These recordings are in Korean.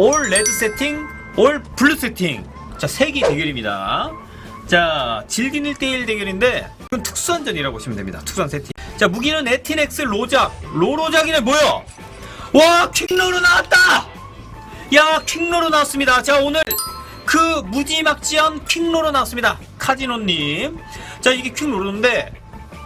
올 레드 세팅, 올 블루 세팅. 자, 세기 대결입니다. 자, 질긴 1대1 대결인데, 이건 특수한 전이라고 보시면 됩니다. 특수한 세팅. 자, 무기는 에티넥스 로작. 로로작이네, 뭐야? 와, 퀵로로 나왔다! 야, 퀵로로 나왔습니다. 자, 오늘 그 무지막지한 퀵로로 나왔습니다. 카지노님. 자, 이게 퀵로로인데,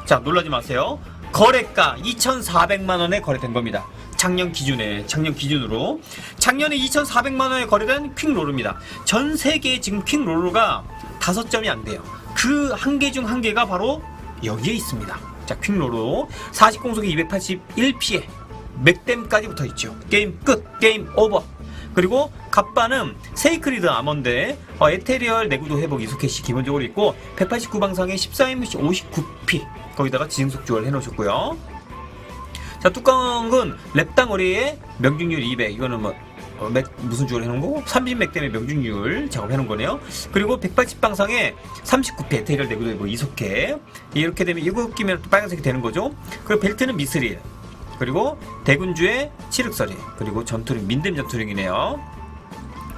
자, 놀라지 마세요. 거래가 2,400만원에 거래된 겁니다. 작년 기준에, 작년 기준으로. 작년에 2,400만 원에 거래된 퀵로로입니다. 전 세계에 지금 퀵로로가 다섯 점이 안 돼요. 그 한 개 중 한 개가 바로 여기에 있습니다. 자, 퀵로로. 40공속에 281피해. 맥댐까지 붙어 있죠. 게임 끝. 게임 오버. 그리고 갑바는 세이크리드 아몬드, 어, 에테리얼 내구도 회복 이소켓이 기본적으로 있고 189방상에 14MBC 59P 거기다가 지승속 주얼 해놓으셨고요. 자 뚜껑은 랩당어리의 명중률 200 이거는 뭐 어, 맥, 무슨 주얼 해놓은 거고 30맥 때문에 명중률 작업해놓은 거네요. 그리고 180방상에 39P 에테리얼 내구도 회복 이소켓 이렇게 되면 이거 끼면 또 빨간색이 되는 거죠. 그리고 벨트는 미스릴 그리고 대군주의 칠흑설이 그리고 전투력 민댐 전투력이네요.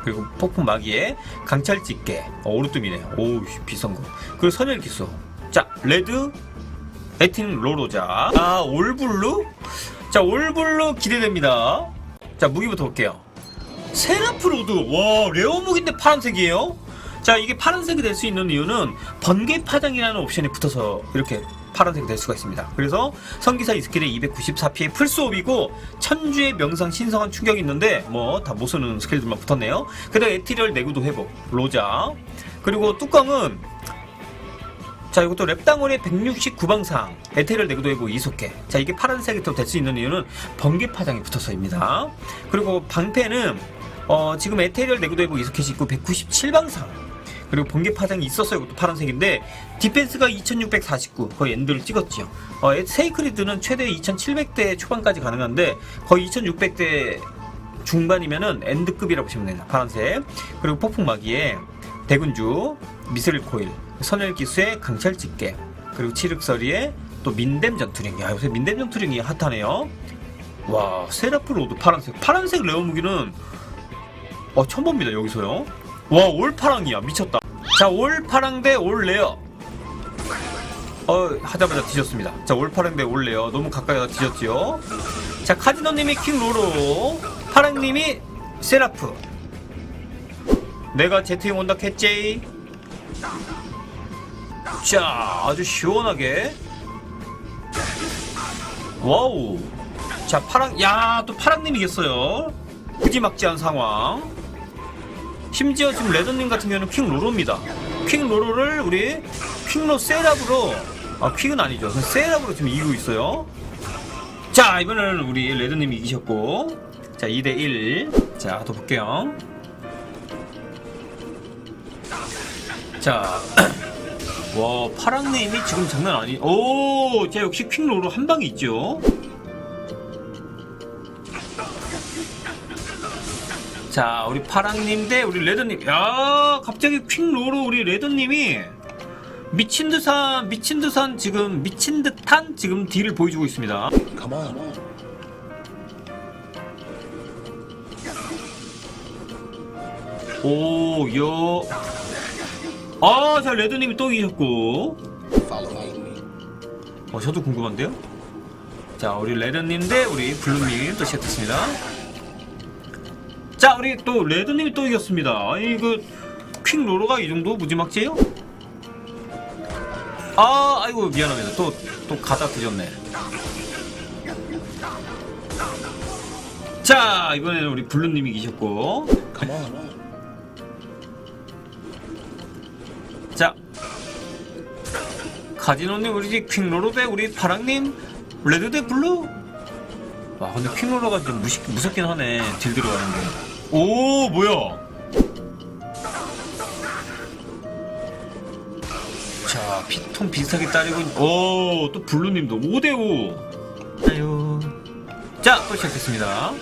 그리고 폭풍 마기에 강철 집게 어, 오르뜸이네요. 오우 비싼 거. 그리고 선열 기소. 자 레드 에틴 로로자. 아 올블루. 자 올블루 기대됩니다. 자 무기부터 볼게요. 세라프 로드. 와 레어 무기인데 파란색이에요. 자 이게 파란색이 될 수 있는 이유는 번개 파장이라는 옵션이 붙어서 이렇게 파란색이 될 수가 있습니다. 그래서 성기사 이스킬에 294피의 풀스옵이고 천주의 명상 신성한 충격이 있는데 뭐 다 못 쓰는 스킬들만 붙었네요. 그다음 에티리얼 내구도 회복 로자 그리고 뚜껑은 자 이것도 랩당원의 169방상 에테리얼 내구도 회복 이속해 자 이게 파란색이 또 될 수 있는 이유는 번개 파장이 붙어서입니다. 그리고 방패는 어, 지금 에테리얼 내구도 회복 이속해이 있고 197방상 그리고 번개 파장이 있었어요. 이것도 파란색인데 디펜스가 2649 거의 엔드를 찍었지요. 어, 에- 세이크리드는 최대 2700대 초반까지 가능한데 거의 2600대 중반이면은 엔드급이라고 보시면 됩니다. 파란색. 그리고 폭풍마기에 대군주, 미스릴 코일, 선열 기수의 강철 집게, 그리고 칠흑서리에 또 민댐 전투링. 야, 요새 민댐 전투링이 핫하네요. 와, 세라프 로드 파란색. 파란색 레어 무기는 어, 처음 봅니다, 여기서요. 와, 올파랑이야. 미쳤다. 자, 올파랑 대 올레어. 어, 하자마자 뒤졌습니다. 자, 올파랑 대 올레어. 너무 가까이 가서 뒤졌지요. 자, 카지노님이 킹로로, 파랑님이 세라프. 내가 제트용 온다 캣제이. 자, 아주 시원하게. 와우. 자, 파랑, 야, 또 파랑님 이겼어요. 무지막지한 상황. 심지어 지금 레더님 같은 경우는 킹 로로입니다. 킹 로로를 우리 킹로 세랍으로 아 퀵은 아니죠. 세랍으로 지금 이기고 있어요. 자 이번에는 우리 레더님이 이기셨고 자 2대1 자더 볼게요. 자. 와 파랑님이 지금 장난 아니. 오, 자 역시 퀵 로로 한 방이 있죠. 자, 우리 파랑님 대 우리 레드님. 야, 갑자기 퀵로로 우리 레드님이 미친 듯한 미친 듯한 지금 미친 듯한 지금 딜을 보여주고 있습니다. On. 오, 요. 아, 자 레드님이 또 이겼고. 어, 저도 궁금한데요. 자, 우리 레드님 대 우리 블루님 또 시작됐습니다. 자, 우리 또 레드님이 또 이겼습니다. 아니 그 퀵 로로가 이 정도 무지막지해요? 아, 아이고 미안합니다. 또 또 가다 뒤졌네. 자, 이번에는 우리 블루님이. Come on. 자, 카지노님 우리 집 퀵로로 대 우리 파랑님 레드 대 블루. 와 근데 퀵로로가 좀 무식, 무섭긴 하네 딜 들어가는 게. 오 뭐야? 자 피통 비슷하게 따리고 오또 블루님도 5대 5. 아유. 자또 시작했습니다.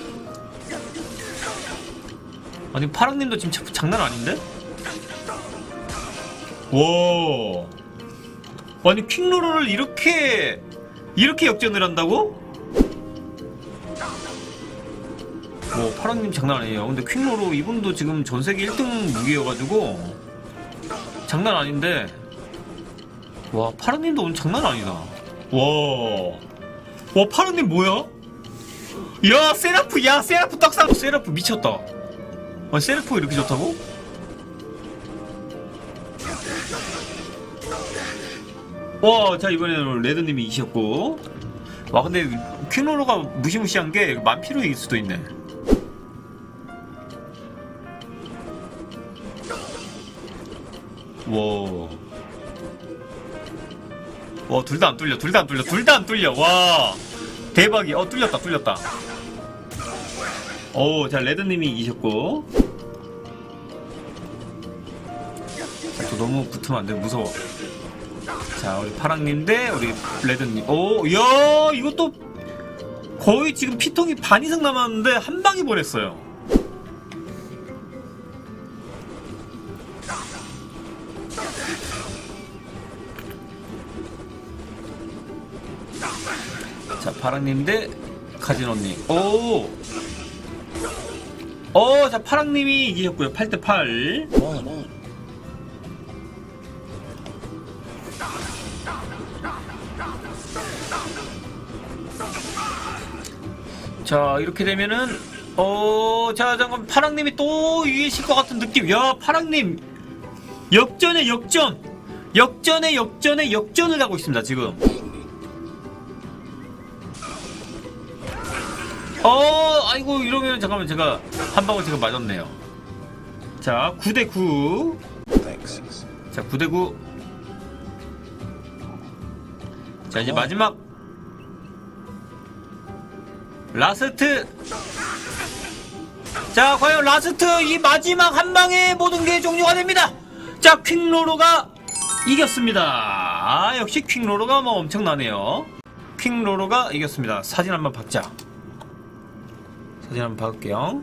아니 파랑님도 지금 자- 장난 아닌데? 와. 아니 퀵로로를 이렇게 이렇게 역전을 한다고? 뭐 파랑님 장난 아니에요. 근데 퀵로로 이분도 지금 전 세계 1등 무기여가지고 장난 아닌데 와 파랑님도 오늘 장난 아니다. 와, 와 파랑님 뭐야? 야 세라프 야 세라프 떡상 세라프 미쳤다. 아 세라프 이렇게 좋다고? 와, 자 이번에는 레드님이 이셨고, 와 근데 퀸로로가 무시무시한 게 만피로일 수도 있네. 와, 와 둘 다 안 뚫려, 둘 다 안 뚫려, 둘 다 안 뚫려. 와, 대박이. 어 뚫렸다, 뚫렸다. 오, 자 레드님이 이기셨고. 자, 또 너무 붙으면 안 돼, 무서워. 자, 우리 파랑님 대 우리 레드님. 오, 야, 이것도 거의 지금 피통이 반 이상 남았는데 한 방에 보냈어요. 자, 파랑님 대 카지노님. 오! 어, 자, 파랑님이 이기셨고요. 8대8. 자 이렇게 되면은 어, 자 잠깐 파랑님이 또 이기실 것 같은 느낌. 야 파랑님 역전에 역전, 역전에 역전에 역전을 하고 있습니다 지금. 어, 아이고 이러면 잠깐만 제가 한 방울 제가 맞았네요. 자 9대 9. Thanks. 자 9대 9. 자 이제 마지막 라스트. 자 과연 라스트 이 마지막 한 방에 모든 게 종료가 됩니다. 자 퀵로로가 이겼습니다. 아 역시 퀵로로가 뭐 엄청나네요. 퀵로로가 이겼습니다. 사진 한번 박자. 사진 한번 박을게요